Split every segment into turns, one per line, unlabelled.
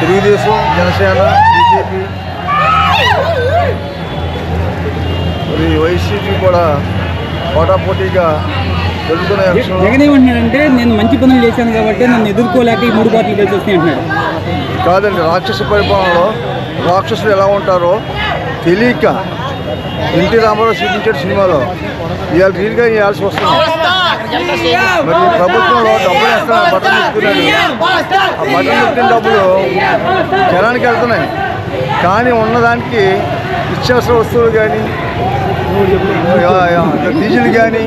Telugu Desam Janasena BJP. మరి YCP కూడా పోటాపోటీగా జరుగుతున్న ఎలక్షన్లో
జగన్ ఏమంటున్నాడంటే నేను మంచి పనులు చేశాను కాబట్టి నన్ను ఎదుర్కోలేక ఈ మూడు పార్టీలు కలిసి వస్తాయి అంటున్నాడు
కాదండి రాక్షస పరిపాలనలో రాక్షసులు ఎలా ఉంటారో తెలియక ఎన్టీ రామారావు చూపించాడు సినిమాలో ఇవాళ రీల్గా ఇవ్వాల్సి వస్తుంది మరి ప్రభుత్వంలో డబ్బులు వేస్తున్నారు బట్టలు తీసుకున్నాడు ఆ బట్టలు పెట్టిన డబ్బులు జనానికి వెళ్తున్నాయి కానీ ఉన్నదానికి నిత్యావసర వస్తువులు కానీ డీజిల్ కానీ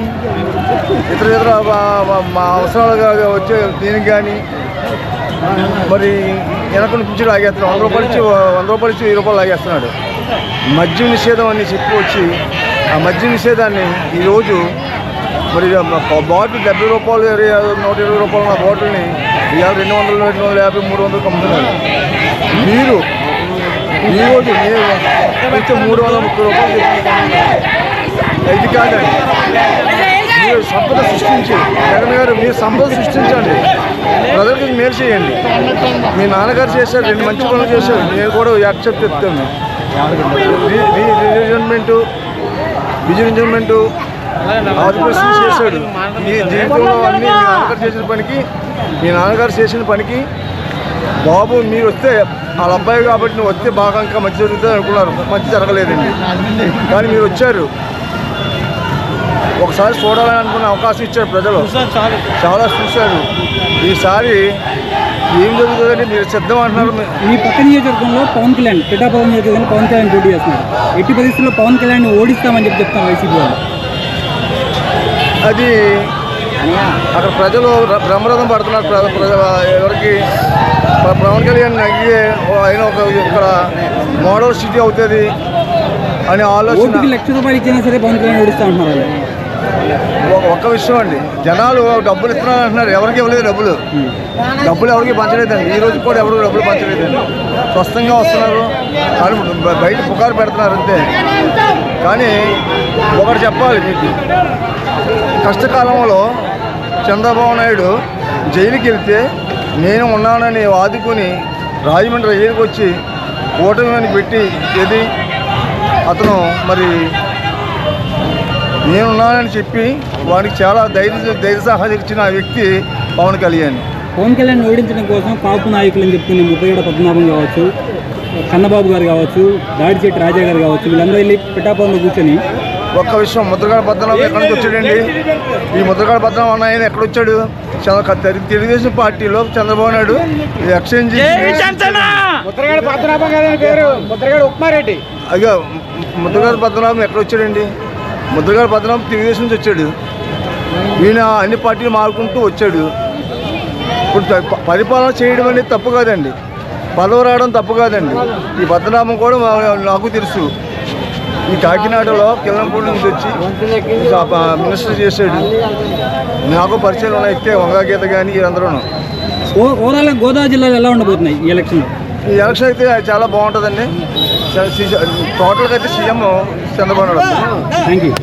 ఇతర ఇతర మా- అవసరాలు అవసరాలుగా వచ్చే దీనికి కానీ మరి వెనక నుంచి లాగేస్తున్నాడు వంద రూపాయలు ఇచ్చి వంద రూపాయలు ఇచ్చి వెయ్యి రూపాయలు లాగేస్తున్నాడు మద్యం నిషేధం అని చెప్పి వచ్చి ఆ మద్యం నిషేధాన్ని ఈరోజు మరి బాటిల్ డెబ్బై రూపాయలు నూట ఇరవై రూపాయలు నా బాటిల్ని ఇవాళ రెండు వందలు రెండు వందల యాభై మూడు వందలు అమ్ముతున్నారు. మీరు ఈరోజు మీరు ఇచ్చే మూడు వందల ముప్పై రూపాయలు ఇది కాదండి. మీరు సంపద సృష్టించి జగన్ గారు మీరు సంపద సృష్టించండి. ప్రజలకు మేలు చేయండి. మీ నాన్నగారు చేశారు రెండు మంచి పనులు చేశారు. నేను కూడా యాక్సెప్ట్ చెప్తాను. రిజన్మెంట్ విజిలెన్మెంట్ చేశాడు మీ జీవితంలో అన్ని మీ నాన్నగారు చేసిన పనికి మీ నాన్నగారు చేసిన పనికి బాబు మీరు వస్తే వాళ్ళ అబ్బాయి కాబట్టి నువ్వు వస్తే బాగా ఇంకా మంచి జరుగుతుంది అనుకున్నారు. మంచి జరగలేదండి. కానీ మీరు వచ్చారు. ఒకసారి చూడాలని అనుకున్న అవకాశం ఇచ్చారు ప్రజలు. చాలా. చూశారు. ఈసారి ఏం జరుగుతుందని మీరు సిద్ధం అంటున్నారు. మీ-
పక్క నియోజకవర్గంలో పవన్ కళ్యాణ్ పిఠాపురం నియోజకవర్గంలో పవన్ కళ్యాణ్ పోటీ చేస్తున్నారు. ఎట్టి పరిస్థితుల్లో పవన్ కళ్యాణ్ ఓడిస్తామని చెప్పి చెప్తాను వైసీపీ వాళ్ళు.
అది అక్కడ ప్రజలు బ్రహ్మరథం పడుతున్నారు. ఎవరికి? పవన్ కళ్యాణ్ నగ్గితే ఆయన ఒక ఇక్కడ మోడల్ సిటీ అవుతుంది అనే ఆలోచన.
లక్ష రూపాయలు ఇచ్చినా సరే పవన్ కళ్యాణ్ ఓడిస్తా అంటున్నారు
ఒక్క విషయం అండి. జనాలు డబ్బులు ఇస్తున్నారు అంటున్నారు. ఎవరికి ఇవ్వలేదు డబ్బులు. డబ్బులు ఎవరికి పంచలేదండి. ఈ రోజు కూడా ఎవరు డబ్బులు పంచలేదండి. స్వస్థంగా వస్తున్నారు. కానీ బయట పుకారు పెడుతున్నారు అంతే. కానీ ఒకటి చెప్పాలి మీకు. కష్టకాలంలో చంద్రబాబు నాయుడు జైలుకి వెళ్తే నేను ఉన్నానని వాదుకుని రాజమండ్రి జైలుకి వచ్చి ఓటమిని పెట్టి ఏది అతను మరి నేనున్నానని చెప్పి వాడికి చాలా ధైర్య ధైర్య సహాయం ఇచ్చిన వ్యక్తి పవన్ కళ్యాణ్.
పవన్ కళ్యాణ్ ఓడించడం కోసం కాపు నాయకులు అని చెప్పుకునే ముప్పగడ పద్మనాభం కావచ్చు కన్నబాబు గారు కావచ్చు దాడిచెట్టి రాజా గారు కావచ్చు వీళ్ళందరూ వెళ్ళి పిఠాపురంలో కూర్చొని
ఒక్క విషయం ముద్రగడ పద్మనాభం ఎక్కడి నుంచి వచ్చాడండి? ఈ ముద్రగడ పద్మనాభం అన్న ఆయన ఎక్కడ వచ్చాడు? తెలుగుదేశం పార్టీలో చంద్రబాబు నాయుడు ఎక్స్చేంజ్
ముద్రగడ పద్మనాభం పేరు. ముద్రగడ ఉప్మారెడ్డి.
అయ్యో ముద్రగడ పద్మనాభం ఎక్కడ వచ్చాడండి? ముద్రగడ పద్మనాభం తెలుగుదేశం నుంచి వచ్చాడు. ఈయన అన్ని పార్టీలు మారుకుంటూ వచ్చాడు. ఇప్పుడు పరిపాలన చేయడం అనేది తప్పు కాదండి. పదవి రావడం తప్పు కాదండి. ఈ పద్మనాభం కూడా నాకు తెలుసు. ఈ కాకినాడలో కిల్లంపూడి నుంచి వచ్చి మినిస్టర్ చేశాడు. నాకు పరిచయాలు ఉన్న వ్యక్తి వంగగీత కానీ వీరందరూ
ఓవరాల్ గోదావరి జిల్లాలో ఎలా ఉండబోతున్నాయి ఈ ఎలక్షన్లో
ఈ ఎలక్షన్ అయితే చాలా బాగుంటుందండి. టోటల్గా అయితే CM Chandrababu Naidu.
Thank you.